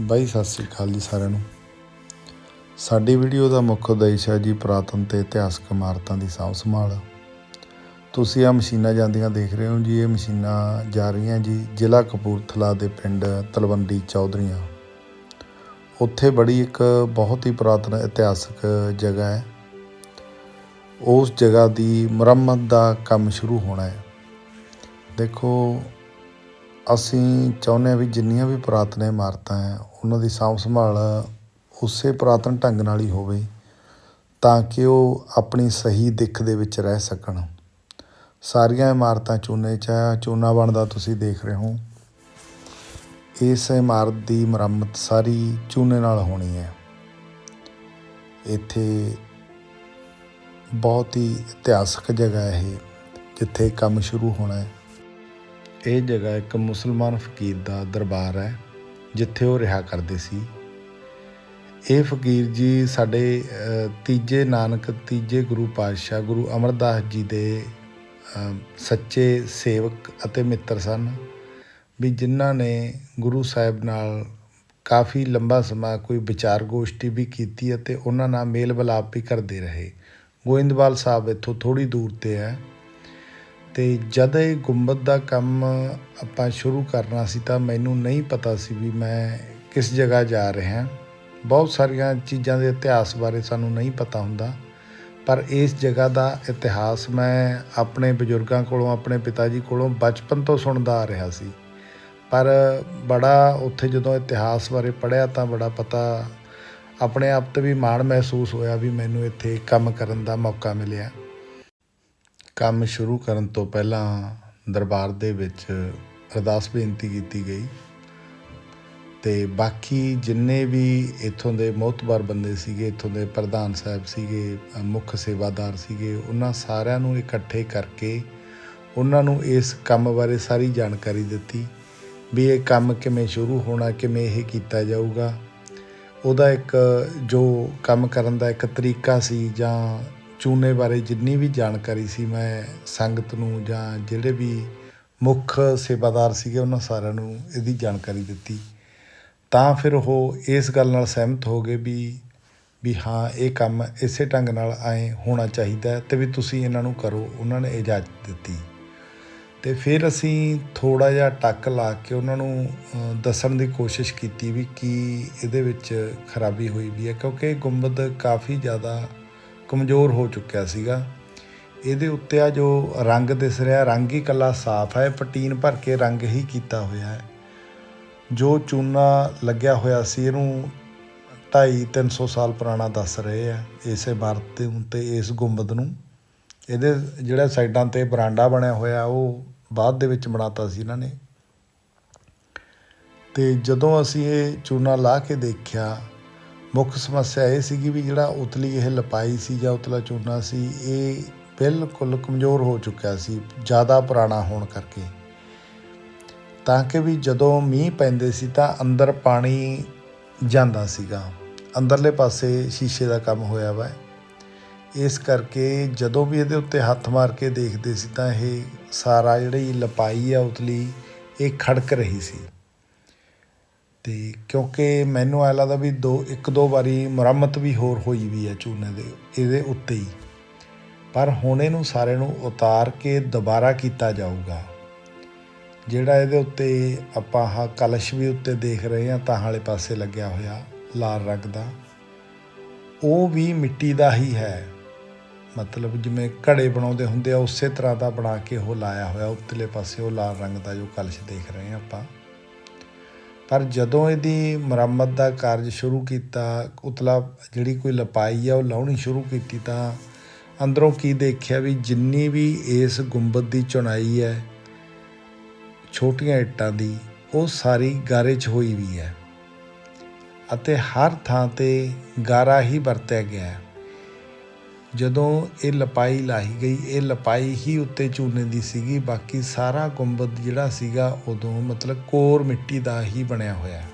ਬਾਈ, ਸਤਿ ਸ੍ਰੀ ਅਕਾਲ ਜੀ ਸਾਰਿਆਂ ਨੂੰ। ਸਾਡੀ ਵੀਡੀਓ ਦਾ ਮੁੱਖ ਉਦੇਸ਼ ਹੈ ਜੀ ਪੁਰਾਤਨ ਤੇ ਇਤਿਹਾਸਕ ਇਮਾਰਤਾਂ ਦੀ ਸਾਂਭ ਸੰਭਾਲ। ਤੁਸੀਂ ਆ ਮਸ਼ੀਨਾਂ ਜਾਂਦੀਆਂ ਦੇਖ ਰਹੇ ਹੋ ਜੀ, ਇਹ ਮਸ਼ੀਨਾਂ ਜਾ ਰਹੀਆਂ ਜੀ ਜ਼ਿਲ੍ਹਾ ਕਪੂਰਥਲਾ ਦੇ ਪਿੰਡ ਤਲਵੰਡੀ ਚੌਧਰੀਆਂ। ਉੱਥੇ ਬੜੀ ਇੱਕ ਬਹੁਤ ਹੀ ਪੁਰਾਤਨ ਇਤਿਹਾਸਕ ਜਗ੍ਹਾ ਹੈ। ਉਸ ਜਗ੍ਹਾ ਦੀ ਮੁਰੰਮਤ ਦਾ ਕੰਮ ਸ਼ੁਰੂ ਹੋਣਾ ਹੈ। ਦੇਖੋ ਅਸੀਂ ਚਾਹੁੰਦੇ ਹਾਂ ਵੀ ਜਿੰਨੀਆਂ ਵੀ ਪੁਰਾਤਨ ਇਮਾਰਤਾਂ ਹੈ, ਉਹਨਾਂ ਦੀ ਸਾਂਭ ਸੰਭਾਲ ਉਸੇ ਪੁਰਾਤਨ ਢੰਗ ਨਾਲ ਹੀ ਹੋਵੇ ਤਾਂ ਕਿ ਉਹ ਆਪਣੀ ਸਹੀ ਦਿੱਖ ਦੇ ਵਿੱਚ ਰਹਿ ਸਕਣ। ਸਾਰੀਆਂ ਇਮਾਰਤਾਂ ਚੂਨੇ 'ਚ ਹੈ, ਚੂਨਾ ਬਣਦਾ ਤੁਸੀਂ ਦੇਖ ਰਹੇ ਹੋ। ਇਸ ਇਮਾਰਤ ਦੀ ਮੁਰੰਮਤ ਸਾਰੀ ਚੂਨੇ ਨਾਲ ਹੋਣੀ ਹੈ। ਇੱਥੇ ਬਹੁਤ ਹੀ ਇਤਿਹਾਸਕ ਜਗ੍ਹਾ ਹੈ ਇਹ, ਜਿੱਥੇ ਕੰਮ ਸ਼ੁਰੂ ਹੋਣਾ ਹੈ। ਇਹ ਜਗ੍ਹਾ ਇੱਕ ਮੁਸਲਮਾਨ ਫਕੀਰ ਦਾ ਦਰਬਾਰ ਹੈ, ਜਿੱਥੇ ਉਹ ਰਿਹਾ ਕਰਦੇ ਸੀ। ਇਹ ਫਕੀਰ ਜੀ ਸਾਡੇ ਤੀਜੇ ਨਾਨਕ, ਤੀਜੇ ਗੁਰੂ ਪਾਤਸ਼ਾਹ, ਗੁਰੂ ਅਮਰਦਾਸ ਜੀ ਦੇ ਸੱਚੇ ਸੇਵਕ ਅਤੇ ਮਿੱਤਰ ਸਨ। ਵੀ ਜਿਨ੍ਹਾਂ ਨੇ ਗੁਰੂ ਸਾਹਿਬ ਨਾਲ ਕਾਫੀ ਲੰਬਾ ਸਮਾਂ ਕੋਈ ਵਿਚਾਰ ਗੋਸ਼ਟੀ ਵੀ ਕੀਤੀ ਅਤੇ ਉਹਨਾਂ ਨਾਲ ਮੇਲ ਮਿਲਾਪ ਵੀ ਕਰਦੇ ਰਹੇ। ਗੋਇੰਦਵਾਲ ਸਾਹਿਬ ਇੱਥੋਂ ਥੋੜੀ ਦੂਰ ਤੇ ਹੈ। ਅਤੇ ਜਦ ਇਹ ਗੁੰਬਦ ਦਾ ਕੰਮ ਆਪਾਂ ਸ਼ੁਰੂ ਕਰਨਾ ਸੀ ਤਾਂ ਮੈਨੂੰ ਨਹੀਂ ਪਤਾ ਸੀ ਵੀ ਮੈਂ ਕਿਸ ਜਗ੍ਹਾ ਜਾ ਰਿਹਾ। ਬਹੁਤ ਸਾਰੀਆਂ ਚੀਜ਼ਾਂ ਦੇ ਇਤਿਹਾਸ ਬਾਰੇ ਸਾਨੂੰ ਨਹੀਂ ਪਤਾ ਹੁੰਦਾ, ਪਰ ਇਸ ਜਗ੍ਹਾ ਦਾ ਇਤਿਹਾਸ ਮੈਂ ਆਪਣੇ ਬਜ਼ੁਰਗਾਂ ਕੋਲੋਂ, ਆਪਣੇ ਪਿਤਾ ਜੀ ਕੋਲੋਂ ਬਚਪਨ ਤੋਂ ਸੁਣਦਾ ਆ ਰਿਹਾ ਸੀ। ਪਰ ਬੜਾ ਉੱਥੇ ਜਦੋਂ ਇਤਿਹਾਸ ਬਾਰੇ ਪੜ੍ਹਿਆ ਤਾਂ ਬੜਾ ਪਤਾ ਆਪਣੇ ਆਪ ਤੇ ਵੀ ਮਾਣ ਮਹਿਸੂਸ ਹੋਇਆ ਵੀ ਮੈਨੂੰ ਇੱਥੇ ਕੰਮ ਕਰਨ ਦਾ ਮੌਕਾ ਮਿਲਿਆ। ਕੰਮ ਸ਼ੁਰੂ ਕਰਨ ਤੋਂ ਪਹਿਲਾਂ ਦਰਬਾਰ ਦੇ ਵਿੱਚ ਅਰਦਾਸ ਬੇਨਤੀ ਕੀਤੀ ਗਈ। ਤੇ ਬਾਕੀ ਜਿੰਨੇ ਵੀ ਇੱਥੋਂ ਦੇ ਮੋਹਤਬਰ ਬੰਦੇ ਸੀਗੇ, ਇੱਥੋਂ ਦੇ ਪ੍ਰਧਾਨ ਸਾਹਿਬ ਸੀਗੇ, ਮੁੱਖ ਸੇਵਾਦਾਰ ਸੀਗੇ, ਉਹਨਾਂ ਸਾਰਿਆਂ ਨੂੰ ਇਕੱਠੇ ਕਰਕੇ ਉਹਨਾਂ ਨੂੰ ਇਸ ਕੰਮ ਬਾਰੇ ਸਾਰੀ ਜਾਣਕਾਰੀ ਦਿੱਤੀ ਵੀ ਇਹ ਕੰਮ ਕਿਵੇਂ ਸ਼ੁਰੂ ਹੋਣਾ, ਕਿਵੇਂ ਇਹ ਕੀਤਾ ਜਾਊਗਾ। ਉਹਦਾ ਇੱਕ ਜੋ ਕੰਮ ਕਰਨ ਦਾ ਇੱਕ ਤਰੀਕਾ ਸੀ ਜਾਂ ਚੂਨੇ ਬਾਰੇ ਜਿੰਨੀ ਵੀ ਜਾਣਕਾਰੀ ਸੀ ਮੈਂ ਸੰਗਤ ਨੂੰ ਜਾਂ ਜਿਹੜੇ ਵੀ ਮੁੱਖ ਸੇਵਾਦਾਰ ਸੀਗੇ ਉਹਨਾਂ ਸਾਰਿਆਂ ਨੂੰ ਇਹਦੀ ਜਾਣਕਾਰੀ ਦਿੱਤੀ। ਤਾਂ ਫਿਰ ਉਹ ਇਸ ਗੱਲ ਨਾਲ ਸਹਿਮਤ ਹੋ ਗਏ ਵੀ ਵੀ ਹਾਂ, ਇਹ ਕੰਮ ਇਸੇ ਢੰਗ ਨਾਲ ਐ ਹੋਣਾ ਚਾਹੀਦਾ ਹੈ ਤੇ ਵੀ ਤੁਸੀਂ ਇਹਨਾਂ ਨੂੰ ਕਰੋ, ਉਹਨਾਂ ਨੇ ਇਜਾਜ਼ਤ ਦਿੱਤੀ। ਤੇ ਫਿਰ ਅਸੀਂ ਥੋੜਾ ਜਿਹਾ ਟੱਕ ਲਾ ਕੇ ਉਹਨਾਂ ਨੂੰ ਦੱਸਣ ਦੀ ਕੋਸ਼ਿਸ਼ ਕੀਤੀ ਵੀ ਕੀ ਇਹਦੇ ਵਿੱਚ ਖਰਾਬੀ ਹੋਈ ਵੀ ਹੈ, ਕਿਉਂਕਿ ਗੁੰਬਦ ਕਾਫੀ ਜ਼ਿਆਦਾ ਕਮਜ਼ੋਰ ਹੋ ਚੁੱਕਿਆ ਸੀਗਾ। ਇਹਦੇ ਉੱਤੇ ਆ ਜੋ ਰੰਗ ਦਿਸ ਰਿਹਾ, ਰੰਗ ਹੀ ਕੱਲਾ ਸਾਫ਼ ਹੈ ਪਟੀਨ ਭਰ ਕੇ ਰੰਗ ਹੀ ਕੀਤਾ ਹੋਇਆ ਹੈ। ਜੋ ਚੂਨਾ ਲੱਗਿਆ ਹੋਇਆ ਸੀ, ਇਹਨੂੰ 2.5 300 ਸਾਲ ਪੁਰਾਣਾ ਦੱਸ ਰਹੇ ਆ। ਇਸੇ ਇਮਾਰਤ ਦੇ ਉੱਤੇ, ਇਸ ਗੁੰਬਦ ਨੂੰ। ਇਹਦੇ ਜਿਹੜਾ ਸਾਈਡਾਂ ਤੇ ਬਰਾਂਡਾ ਬਣਿਆ ਹੋਇਆ, ਉਹ ਬਾਅਦ ਦੇ ਵਿੱਚ ਬਣਾਤਾ ਸੀ ਇਹਨਾਂ ਨੇ। ਤੇ ਜਦੋਂ ਅਸੀਂ ਇਹ ਚੂਨਾ ਲਾ ਕੇ ਦੇਖਿਆ ਮੁੱਖ ਸਮੱਸਿਆ ਇਹ ਸੀਗੀ ਵੀ ਜਿਹੜਾ ਉਤਲੀ ਇਹ ਲਪਾਈ ਸੀ ਜਾਂ ਉਤਲਾ ਚੂਨਾ ਸੀ, ਇਹ ਬਿਲਕੁਲ ਕਮਜ਼ੋਰ ਹੋ ਚੁੱਕਿਆ ਸੀ, ਜ਼ਿਆਦਾ ਪੁਰਾਣਾ ਹੋਣ ਕਰਕੇ। ਤਾਂ ਕਿ ਵੀ ਜਦੋਂ ਮੀਂਹ ਪੈਂਦੇ ਸੀ ਤਾਂ ਅੰਦਰ ਪਾਣੀ ਜਾਂਦਾ ਸੀਗਾ। ਅੰਦਰਲੇ ਪਾਸੇ ਸ਼ੀਸ਼ੇ ਦਾ ਕੰਮ ਹੋਇਆ ਵਾ। ਇਸ ਕਰਕੇ ਜਦੋਂ ਵੀ ਇਹਦੇ ਉੱਤੇ ਹੱਥ ਮਾਰ ਕੇ ਦੇਖਦੇ ਸੀ ਤਾਂ ਇਹ ਸਾਰਾ ਜਿਹੜੀ ਲਪਾਈ ਆ, ਉਤਲੀ, ਇਹ ਖੜਕ ਰਹੀ ਸੀ। ਅਤੇ ਕਿਉਂਕਿ ਮੈਨੂੰ ਐਂ ਲੱਗਦਾ ਵੀ ਦੋ, ਇੱਕ ਦੋ ਵਾਰੀ ਮੁਰੰਮਤ ਵੀ ਹੋਰ ਹੋਈ ਵੀ ਹੈ ਚੂਨੇ ਦੇ, ਇਹਦੇ ਉੱਤੇ ਹੀ। ਪਰ ਹੁਣ ਇਹਨੂੰ ਸਾਰੇ ਨੂੰ ਉਤਾਰ ਕੇ ਦੁਬਾਰਾ ਕੀਤਾ ਜਾਊਗਾ। ਜਿਹੜਾ ਇਹਦੇ ਉੱਤੇ ਆਪਾਂ ਆਹ ਕਲਸ਼ ਵੀ ਉੱਤੇ ਦੇਖ ਰਹੇ ਹਾਂ, ਤਾਂ ਵਾਲੇ ਪਾਸੇ ਲੱਗਿਆ ਹੋਇਆ ਲਾਲ ਰੰਗ ਦਾ, ਉਹ ਵੀ ਮਿੱਟੀ ਦਾ ਹੀ ਹੈ। ਮਤਲਬ ਜਿਵੇਂ ਘੜੇ ਬਣਾਉਂਦੇ ਹੁੰਦੇ ਆ, ਉਸੇ ਤਰ੍ਹਾਂ ਦਾ ਬਣਾ ਕੇ ਉਹ ਲਾਇਆ ਹੋਇਆ, ਉੱਤਲੇ ਪਾਸੇ ਉਹ ਲਾਲ ਰੰਗ ਦਾ ਜੋ ਕਲਸ਼ ਦੇਖ ਰਹੇ ਹਾਂ ਆਪਾਂ। ਪਰ ਜਦੋਂ ਇਹਦੀ ਮੁਰੰਮਤ ਦਾ ਕਾਰਜ ਸ਼ੁਰੂ ਕੀਤਾ, ਉਤਲਾ ਜਿਹੜੀ ਕੋਈ ਲਪਾਈ ਆ, ਉਹ ਲਾਉਣੀ ਸ਼ੁਰੂ ਕੀਤੀ ਤਾਂ ਅੰਦਰੋਂ ਕੀ ਦੇਖਿਆ ਵੀ ਜਿੰਨੀ ਵੀ ਇਸ ਗੁੰਬਦ ਦੀ ਚੁਣਾਈ ਹੈ, ਛੋਟੀਆਂ ਇੱਟਾਂ ਦੀ, ਉਹ ਸਾਰੀ ਗਾਰੇ 'ਚ ਹੋਈ ਵੀ ਹੈ। ਅਤੇ ਹਰ ਥਾਂ ਤੇ ਗਾਰਾ ਹੀ ਵਰਤਿਆ ਗਿਆ ਹੈ। ਜਦੋਂ ਇਹ ਲਪਾਈ ਲਾਈ ਗਈ, ਇਹ ਲਪਾਈ ਹੀ ਉੱਤੇ ਝੂਨੇ ਦੀ ਸੀਗੀ, ਬਾਕੀ ਸਾਰਾ ਗੁੰਬਦ ਜਿਹੜਾ ਸੀਗਾ ਉਦੋਂ ਮਤਲਬ ਕੋਰ ਮਿੱਟੀ ਦਾ ਹੀ ਬਣਿਆ ਹੋਇਆ। ਹੈ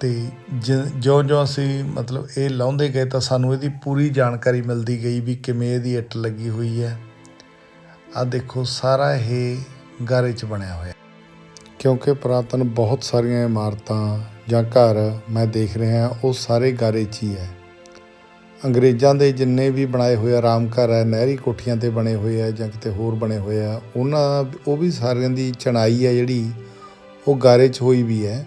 ਤੇ ਜਿਉਂ ਜਿਉਂ ਅਸੀਂ ਮਤਲਬ ਇਹ ਲਾਉਂਦੇ ਗਏ ਤਾਂ ਸਾਨੂੰ ਇਹਦੀ ਪੂਰੀ ਜਾਣਕਾਰੀ ਮਿਲਦੀ ਗਈ ਵੀ ਕਿਵੇਂ ਇਹਦੀ ਇੱਟ ਲੱਗੀ ਹੋਈ ਹੈ। ਆ ਦੇਖੋ, ਸਾਰਾ ਇਹ ਗਾਰੇ 'ਚ ਬਣਿਆ ਹੋਇਆ। ਕਿਉਂਕਿ ਪੁਰਾਤਨ ਬਹੁਤ ਸਾਰੀਆਂ ਇਮਾਰਤਾਂ ਜਾਂ ਘਰ ਮੈਂ ਦੇਖ ਰਿਹਾ, ਉਹ ਸਾਰੇ ਗਾਰੇ 'ਚ ਹੀ ਹੈ। ਅੰਗਰੇਜ਼ਾਂ ਦੇ ਜਿੰਨੇ ਵੀ ਬਣਾਏ ਹੋਏ ਆਰਾਮ ਘਰ ਹੈ, ਨਹਿਰੀ ਕੋਠੀਆਂ ਤੇ ਬਣੇ ਹੋਏ ਆ ਜਾਂ ਕਿਤੇ ਹੋਰ ਬਣੇ ਹੋਏ ਆ, ਉਹਨਾਂ, ਉਹ ਵੀ ਸਾਰਿਆਂ ਦੀ ਚਣਾਈ ਹੈ ਜਿਹੜੀ, ਉਹ ਗਾਰੇ 'ਚ ਹੋਈ ਵੀ ਹੈ।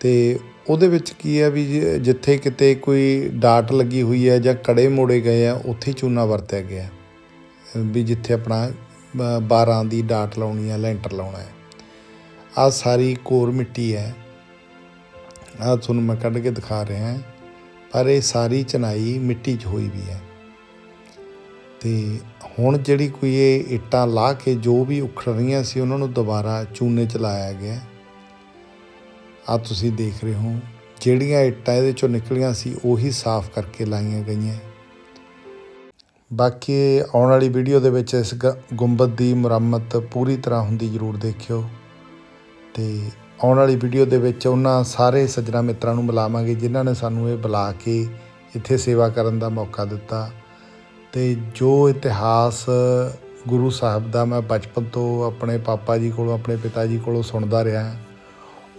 ਤੇ ਉਹਦੇ ਵਿੱਚ ਕੀ ਹੈ ਵੀ ਜੇ- ਜਿੱਥੇ ਕਿਤੇ ਕੋਈ ਡਾਟ ਲੱਗੀ ਹੋਈ ਹੈ ਜਾਂ ਕੜੇ ਮੋੜੇ ਗਏ ਆ, ਉੱਥੇ ਚੂਨਾ ਵਰਤਿਆ ਗਿਆ। ਵੀ ਜਿੱਥੇ ਆਪਣਾ 12 ਦੀ ਡਾਟ ਲਾਉਣੀ ਹੈ ਲੈਂਟਰ ਲਾਉਣਾ ਹੈ। ਆ ਸਾਰੀ ਕੋਰ ਮਿੱਟੀ ਹੈ। ਆ ਤੁਹਾਨੂੰ ਮੈਂ ਕੱਢ ਕੇ ਦਿਖਾ ਰਿਹਾ ਹਾਂ। ਪਰ ਇਹ ਸਾਰੀ ਚਨਾਈ ਮਿੱਟੀ 'ਚ ਹੋਈ ਵੀ ਹੈ। ਤੇ ਹੁਣ ਜਿਹੜੀ ਕੋਈ ਇਹ ਇੱਟਾਂ ਲਾ ਕੇ ਜੋ ਵੀ ਉਖੜ ਰਹੀਆਂ ਸੀ ਉਹਨਾਂ ਨੂੰ ਦੁਬਾਰਾ ਚੂਨੇ 'ਚ ਲਾਇਆ ਗਿਆ। ਆ ਤੁਸੀਂ ਦੇਖ ਰਹੇ ਹੋ, ਜਿਹੜੀਆਂ ਇੱਟਾਂ ਇਹਦੇ ਚੋਂ ਨਿਕਲੀਆਂ ਸੀ ਉਹੀ ਸਾਫ਼ ਕਰਕੇ ਲਾਈਆਂ ਗਈਆਂ। ਬਾਕੀ ਆਉਣ ਵਾਲੀ ਵੀਡੀਓ ਦੇ ਵਿੱਚ ਇਸ ਗ- ਗੁੰਬਦ ਦੀ ਮੁਰੰਮਤ ਪੂਰੀ ਤਰ੍ਹਾਂ ਹੁੰਦੀ ਜ਼ਰੂਰ ਦੇਖਿਓ। ਤੇ ਆਉਣ ਵਾਲੀ ਵੀਡੀਓ ਦੇ ਵਿੱਚ ਉਹਨਾਂ ਸਾਰੇ ਸੱਜਣਾ ਮਿੱਤਰਾਂ ਨੂੰ ਬੁਲਾਵਾਂਗੇ ਜਿਨ੍ਹਾਂ ਨੇ ਸਾਨੂੰ ਇਹ ਬੁਲਾ ਕੇ ਇੱਥੇ ਸੇਵਾ ਕਰਨ ਦਾ ਮੌਕਾ ਦਿੱਤਾ। ਤੇ ਜੋ ਇਤਿਹਾਸ ਗੁਰੂ ਸਾਹਿਬ ਦਾ ਮੈਂ ਬਚਪਨ ਤੋਂ ਆਪਣੇ ਪਾਪਾ ਜੀ ਕੋਲੋਂ, ਆਪਣੇ ਪਿਤਾ ਜੀ ਕੋਲੋਂ ਸੁਣਦਾ ਰਿਹਾ,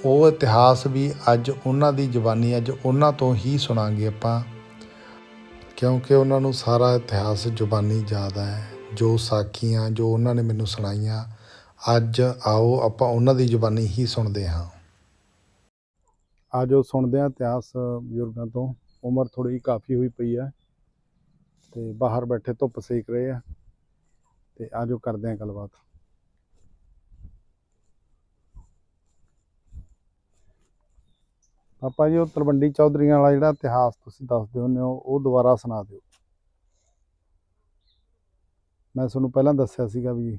ਉਹ ਇਤਿਹਾਸ ਵੀ ਅੱਜ ਉਹਨਾਂ ਦੀ ਜ਼ੁਬਾਨੀ ਅੱਜ ਉਹਨਾਂ ਤੋਂ ਹੀ ਸੁਣਾਂਗੇ ਆਪਾਂ, ਕਿਉਂਕਿ ਉਹਨਾਂ ਨੂੰ ਸਾਰਾ ਇਤਿਹਾਸ ਜ਼ੁਬਾਨੀ ਯਾਦ ਹੈ। ਜੋ ਸਾਖੀਆਂ ਜੋ ਉਹਨਾਂ ਨੇ ਮੈਨੂੰ ਸੁਣਾਈਆਂ ਅੱਜ ਆਓ ਆਪਾਂ ਉਹਨਾਂ ਦੀ ਜ਼ੁਬਾਨੀ ਹੀ ਸੁਣਦੇ ਹਾਂ। ਆਜੋ ਸੁਣਦੇ ਹਾਂ ਇਤਿਹਾਸ ਬਜ਼ੁਰਗਾਂ ਤੋਂ। ਉਮਰ ਥੋੜੀ ਕਾਫੀ ਹੋਈ ਪਈ ਹੈ ਤੇ ਬਾਹਰ ਬੈਠੇ ਧੁੱਪ ਸੇਕ ਰਹੇ ਆ ਤੇ ਆਜੋ ਕਰਦੇ ਹਾਂ ਗੱਲਬਾਤ। ਪਾਪਾ ਜੀ, ਉਹ ਤਲਵੰਡੀ ਚੌਧਰੀਆਂ ਵਾਲਾ ਜਿਹੜਾ ਇਤਿਹਾਸ ਤੁਸੀਂ ਦੱਸਦੇ ਹੁੰਦੇ ਹੋ ਉਹ ਦੁਬਾਰਾ ਸੁਣਾ ਦਿਓ। ਮੈਂ ਤੁਹਾਨੂੰ ਪਹਿਲਾਂ ਦੱਸਿਆ ਸੀਗਾ ਵੀ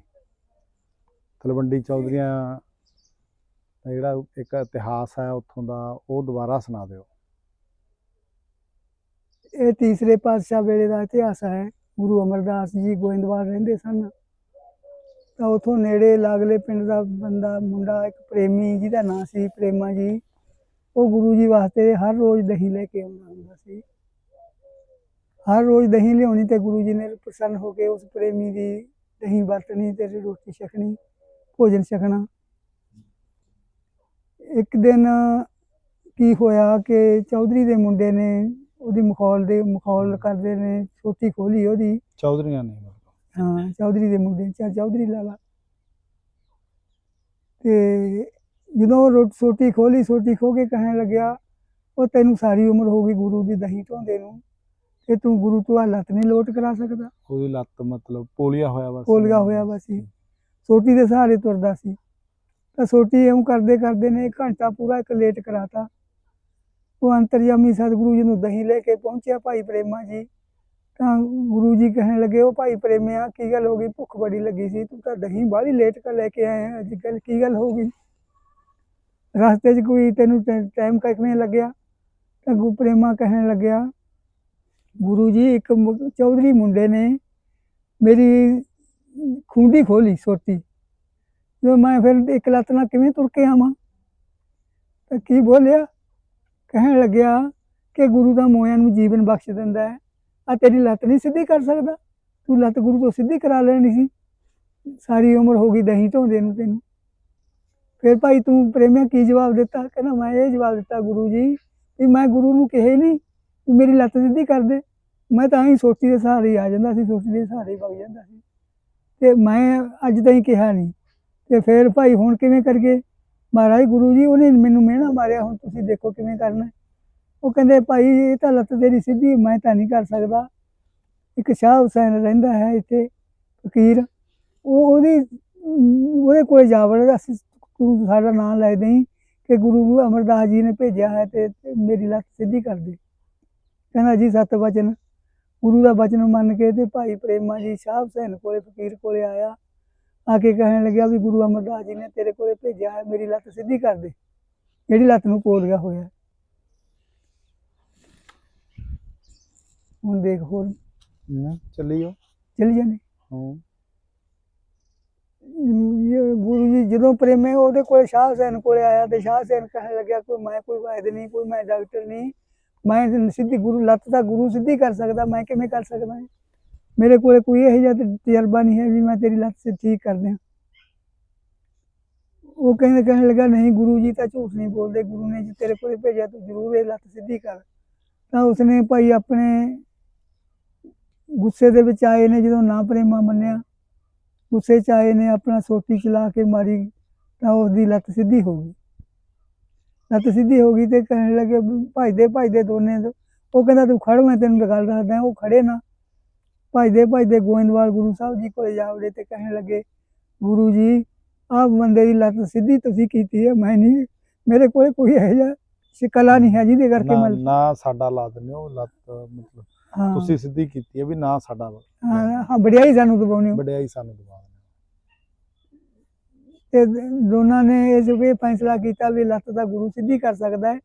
ਤਲਵੰਡੀ ਚੌਧਰੀਆਂ ਦਾ ਜਿਹੜਾ ਇੱਕ ਇਤਿਹਾਸ ਹੈ ਉੱਥੋਂ ਦਾ, ਉਹ ਦੁਬਾਰਾ ਸੁਣਾ ਦਿਓ। ਇਹ ਤੀਸਰੇ ਪਾਤਸ਼ਾਹ ਵੇਲੇ ਦਾ ਇਤਿਹਾਸ ਹੈ। ਗੁਰੂ ਅਮਰਦਾਸ ਜੀ ਗੋਇੰਦਵਾਲ ਰਹਿੰਦੇ ਸਨ। ਤਾਂ ਉਥੋਂ ਨੇੜੇ ਲਾਗਲੇ ਪਿੰਡ ਦਾ ਬੰਦਾ, ਮੁੰਡਾ, ਇੱਕ ਪ੍ਰੇਮੀ ਜਿਹਦਾ ਨਾਂ ਸੀ, ਪ੍ਰੇਮਾ ਜੀ। ਉਹ ਗੁਰੂ ਜੀ ਵਾਸਤੇ ਹਰ ਰੋਜ਼ ਦਹੀਂ ਲੈ ਕੇ ਆਉਂਦਾ ਹੁੰਦਾ ਸੀ। ਹਰ ਰੋਜ਼ ਦਹੀਂ ਲਿਆਉਣੀ ਤੇ ਗੁਰੂ ਜੀ ਨੇ ਪ੍ਰਸੰਨ ਹੋ ਕੇ ਉਸ ਪ੍ਰੇਮੀ ਦੀ ਦਹੀਂ ਵਰਤਣੀ ਤੇ ਰੋਟੀ ਛਕਣੀ। ਭੋਜਨ ਛਕਣਾ। ਇੱਕ ਦਿਨ ਕੀ ਹੋਇਆ ਕਿ ਚੌਧਰੀ ਦੇ ਮੁੰਡੇ ਨੇ ਉਹਦੀ ਮਖੌਲ ਦੇ ਮਖੌਲ ਕਰਦੇ ਨੇ ਛੋਟੀ ਖੋਲੀ ਉਹਦੀ। ਚੌਧਰੀਆਂ ਨੇ। ਹਾਂ ਚੌਧਰੀ ਦੇ ਮੁੰਡੇ ਚਾ ਚੌਧਰੀ ਲਾਲਾ। ਤੇ ਜਦੋਂ ਰੋਟ ਸੋਟੀ ਖੋਲੀ ਸੋਟੀ ਖੋ ਕੇ ਕਹਿਣ ਲੱਗਿਆ ਉਹ ਤੈਨੂੰ ਸਾਰੀ ਉਮਰ ਹੋ ਗਈ ਗੁਰੂ ਦੀ ਦਹੀਂ ਢੋਂਦੇ ਨੂੰ। ਤੇ ਤੂੰ ਗੁਰੂ ਤੋਂ ਆਹ ਲੱਤ ਨਹੀਂ ਲੋਟ ਕਰਾ ਸਕਦਾ? ਉਹਦੀ ਲੱਤ ਮਤਲਬ ਪੋਲੀਆ ਹੋਇਆ ਵਾ ਪੋਲਗਾ ਹੋਇਆ ਵਾ ਸੀ। ਸੋਟੀ ਦੇ ਸਹਾਰੇ ਤੁਰਦਾ ਸੀ। ਤਾਂ ਸੋਟੀ ਇਉਂ ਕਰਦੇ ਕਰਦੇ ਨੇ ਘੰਟਾ ਪੂਰਾ ਇੱਕ ਲੇਟ ਕਰਾਤਾ। ਉਹ ਅੰਤਰਯਾਮੀ ਸਤਿਗੁਰੂ ਜੀ ਨੂੰ ਦਹੀਂ ਲੈ ਕੇ ਪਹੁੰਚਿਆ ਭਾਈ ਪ੍ਰੇਮਾ ਜੀ। ਤਾਂ ਗੁਰੂ ਜੀ ਕਹਿਣ ਲੱਗੇ, ਉਹ ਭਾਈ ਪ੍ਰੇਮਿਆ, ਕੀ ਗੱਲ ਹੋ ਗਈ? ਭੁੱਖ ਬੜੀ ਲੱਗੀ ਸੀ। ਤੂੰ ਤਾਂ ਦਹੀਂ ਬਾਹਲੀ ਲੇਟ ਕਰ ਲੈ ਕੇ ਆਇਆ ਅੱਜ ਕੱਲ ਕੀ ਗੱਲ ਹੋ ਗਈ? ਰਸਤੇ 'ਚ ਕੋਈ ਤੈਨੂੰ ਟਾਈਮ ਕਿਵੇਂ ਲੱਗਿਆ? ਤਾਂ ਗੁਰੂ ਪ੍ਰੇਮਾ ਕਹਿਣ ਲੱਗਿਆ, ਗੁਰੂ ਜੀ, ਇੱਕ ਚੌਧਰੀ ਮੁੰਡੇ ਨੇ। ਮੇਰੀ ਖੁੰਡੀ ਖੋਲੀ ਸੋਟੀ। ਜੋ ਮੈਂ ਫਿਰ ਇੱਕ ਲੱਤ ਨਾਲ ਕਿਵੇਂ ਤੁਰ ਕੇ ਆਵਾਂ? ਤਾਂ ਕੀ ਬੋਲਿਆ? ਕਹਿਣ ਲੱਗਿਆ ਕਿ ਗੁਰੂ ਦਾ ਮੋਇਆਂ ਨੂੰ ਜੀਵਨ ਬਖਸ਼ ਦਿੰਦਾ ਹੈ। ਆ ਤੇਰੀ ਲੱਤ ਨਹੀਂ ਸਿੱਧੀ ਕਰ ਸਕਦਾ। ਤੂੰ ਲੱਤ ਗੁਰੂ ਤੋਂ ਸਿੱਧੀ ਕਰਾ ਲੈਣੀ ਸੀ। ਸਾਰੀ ਉਮਰ ਹੋ ਗਈ ਦਹੀਂ ਢੋਂਦੇ ਨੂੰ ਤੈਨੂੰ। ਫਿਰ ਭਾਈ ਤੂੰ ਪ੍ਰੇਮਿਆ ਕੀ ਜਵਾਬ ਦਿੱਤਾ? ਕਹਿੰਦਾ, ਮੈਂ ਇਹ ਜਵਾਬ ਦਿੱਤਾ ਗੁਰੂ ਜੀ ਵੀ ਮੈਂ ਗੁਰੂ ਨੂੰ ਕਿਹਾ ਨਹੀਂ ਵੀ ਮੇਰੀ ਲੱਤ ਸਿੱਧੀ ਕਰ ਦੇ। ਮੈਂ ਤਾਂ ਹੀ ਸੋਚੀ ਦੇ ਸਹਾਰੇ ਆ ਜਾਂਦਾ ਸੀ ਸੋਚੀ ਦੇ ਸਹਾਰੇ ਹੀ ਵਗ ਜਾਂਦਾ ਸੀ। ਤੇ ਮੈਂ ਅੱਜ ਤਾਈਂ ਕਿਹਾ ਨਹੀਂ। ਤੇ ਫਿਰ ਭਾਈ ਹੁਣ ਕਿਵੇਂ ਕਰਗੇ? ਮਹਾਰਾਜ ਗੁਰੂ ਜੀ, ਉਹਨੇ ਮੈਨੂੰ ਮਿਹਣਾ ਮਾਰਿਆ, ਹੁਣ ਤੁਸੀਂ ਦੇਖੋ ਕਿਵੇਂ ਕਰਨਾ। ਉਹ ਕਹਿੰਦੇ, ਭਾਈ, ਇਹ ਤਾਂ ਲੱਤ ਤੇਰੀ ਸਿੱਧੀ, ਮੈਂ ਤਾਂ ਨਹੀਂ ਕਰ ਸਕਦਾ। ਇੱਕ ਸ਼ਾਹ ਹੁਸੈਨ ਰਹਿੰਦਾ ਹੈ ਇੱਥੇ, ਫਕੀਰ। ਉਹ ਉਹਦੀ, ਉਹਦੇ ਕੋਲ ਜਾਵੜ ਅਸੀਂ ਤੂੰ ਸਾਡਾ ਨਾਮ ਲੈ ਦੇਈਂ ਕਿ ਗੁਰੂ ਅਮਰਦਾਸ ਜੀ ਨੇ ਭੇਜਿਆ ਹੈ ਤੇ ਤੇ ਮੇਰੀ ਲੱਤ ਸਿੱਧੀ ਕਰ ਦੇ। ਕਹਿੰਦਾ, ਜੀ, ਸਤ ਵਚਨ। ਗੁਰੂ ਦਾ ਵਚਨ ਮੰਨ ਕੇ ਤੇ ਭਾਈ ਪ੍ਰੇਮਾ ਜੀ ਸ਼ਾਹ ਹੁਸੈਨ ਕੋਲੇ ਫਕੀਰ ਕੋਲੇ ਆਇਆ। ਆ ਕੇ ਕਹਿਣ ਲੱਗਿਆ ਵੀ ਗੁਰੂ ਅਮਰਦਾਸ ਜੀ ਨੇ ਤੇਰੇ ਕੋਲੇ ਭੇਜਿਆ ਹੈ ਮੇਰੀ ਲੱਤ ਸਿੱਧੀ ਕਰ ਦੇ। ਜਿਹੜੀ ਲੱਤ ਨੂੰ ਕੋਲ ਗਿਆ ਹੋਇਆ। ਹੁਣ ਦੇਖ ਹੋਰ। ਚੱਲੀਓ ਚਲੀ ਜਾਂਦੇ। ਹਾਂ। ਗੁਰੂ ਜੀ ਜਦੋਂ ਪ੍ਰੇਮੇ ਉਹਦੇ ਕੋਲ ਸ਼ਾਹ ਹੁਸੈਨ ਕੋਲੇ ਆਇਆ ਤੇ ਸ਼ਾਹ ਹੁਸੈਨ ਕਹਿਣ ਲੱਗਿਆ ਕੋਈ ਮੈਂ ਕੋਈ ਵੈਦ ਨਹੀਂ ਕੋਈ ਮੈਂ ਡਾਕਟਰ ਨਹੀਂ। ਮੈਂ ਸਿੱਧੀ ਗੁਰੂ ਲੱਤ ਦਾ ਗੁਰੂ ਸਿੱਧੀ ਕਰ ਸਕਦਾ, ਮੈਂ ਕਿਵੇਂ ਕਰ ਸਕਦਾ ਮੇਰੇ ਕੋਲੇ ਕੋਈ ਇਹੋ ਜਿਹਾ ਤਜਰਬਾ ਨਹੀਂ ਹੈ ਵੀ ਮੈਂ ਤੇਰੀ ਲੱਤ ਸੇ ਠੀਕ ਕਰ ਦਿਆਂ। ਉਹ ਕਹਿੰਦੇ, ਕਹਿਣ ਲੱਗਾ, ਨਹੀਂ ਗੁਰੂ ਜੀ, ਤਾਂ ਝੂਠ ਨਹੀਂ ਬੋਲਦੇ, ਗੁਰੂ ਨੇ ਜੇ ਤੇਰੇ ਕੋਲੇ ਭੇਜਿਆ ਤੂੰ ਜ਼ਰੂਰ ਇਹ ਲੱਤ ਸਿੱਧੀ ਕਰ। ਤਾਂ ਉਸਨੇ ਭਾਈ ਆਪਣੇ ਗੁੱਸੇ ਦੇ ਵਿੱਚ ਆਏ ਨੇ, ਜਦੋਂ ਨਾ ਪ੍ਰੇਮਾ ਮੰਨਿਆ। ਗੁੱਸੇ ਚ ਆਏ ਨੇ, ਆਪਣਾ ਸੋਟੀ ਚਲਾ ਕੇ ਮਾਰੀ, ਤਾਂ ਉਸਦੀ ਲੱਤ ਸਿੱਧੀ ਹੋ ਗਈ। ਲੱਤ ਸਿੱਧੀ ਹੋ ਗਈ ਤੇ ਕਹਿਣ ਲੱਗੇ ਭੱਜਦੇ ਭੱਜਦੇ ਦੋਨੇ ਉਹ ਕਹਿੰਦਾ ਤੂੰ ਖੜ ਮੈਂ ਤੈਨੂੰ ਗੱਲ ਦੱਸਦਾ ਉਹ ਖੜੇ ਨਾ। ਭੱਜਦੇ ਭੱਜਦੇ ਗੋਇੰਦਵਾਲ ਗੁਰੂ ਸਾਹਿਬ ਜੀ ਕੋਲੇ ਜਾ ਵੜੇ ਤੇ ਕਹਿਣ ਲੱਗੇ ਗੁਰੂ ਜੀ ਆਹ ਬੰਦੇ ਦੀ ਲੱਤ ਸਿੱਧੀ ਤੁਸੀਂ ਕੀਤੀ ਹੈ ਮੈਂ ਨਹੀਂ ਮੇਰੇ ਕੋਲੇ ਕੋਈ ਇਹੋ ਜਿਹਾ ਸ਼ਿਕਲਾ ਨਹੀਂ ਹੈ ਜਿਹਦੇ ਕਰਕੇ ਮੈਂ ਨਾ ਸਾਡਾ ਲਾ ਦਿੰਦੇ ਹੋ ਲੱਤ ਮਤਲਬ ਤੁਸੀਂ ਸਿੱਧੀ ਕੀਤੀ ਹੈ ਵੀ ਨਾ ਸਾਡਾ। ਹਾਂ ਹਾਂ ਬੜਿਆਈ ਸਾਨੂੰ ਦਬਾਉਣੀ ਵਡਿਆਈ ਸਾਨੂੰ ਦਿੰਦੇ ਤੇ ਦੋਨਾਂ ਨੇ ਇਸ ਵੇ ਫੈਸਲਾ ਕੀਤਾ ਵੀ ਲੱਤ ਦਾ ਗੁਰੂ ਸਿੱਧੀ ਕਰ ਸਕਦਾ ਹੈ,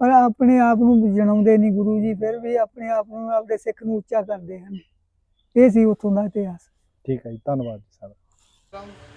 ਪਰ ਆਪਣੇ ਆਪ ਨੂੰ ਜਣਾਉਂਦੇ ਨਹੀਂ ਗੁਰੂ ਜੀ, ਫਿਰ ਵੀ ਆਪਣੇ ਆਪ ਨੂੰ ਆਪਦੇ ਸਿੱਖ ਨੂੰ ਉੱਚਾ ਕਰਦੇ ਹਨ। ਇਹ ਸੀ ਉਥੋਂ ਦਾ ਇਤਿਹਾਸ। ਠੀਕ ਹੈ ਜੀ, ਧੰਨਵਾਦ ਜੀ ਸਰ।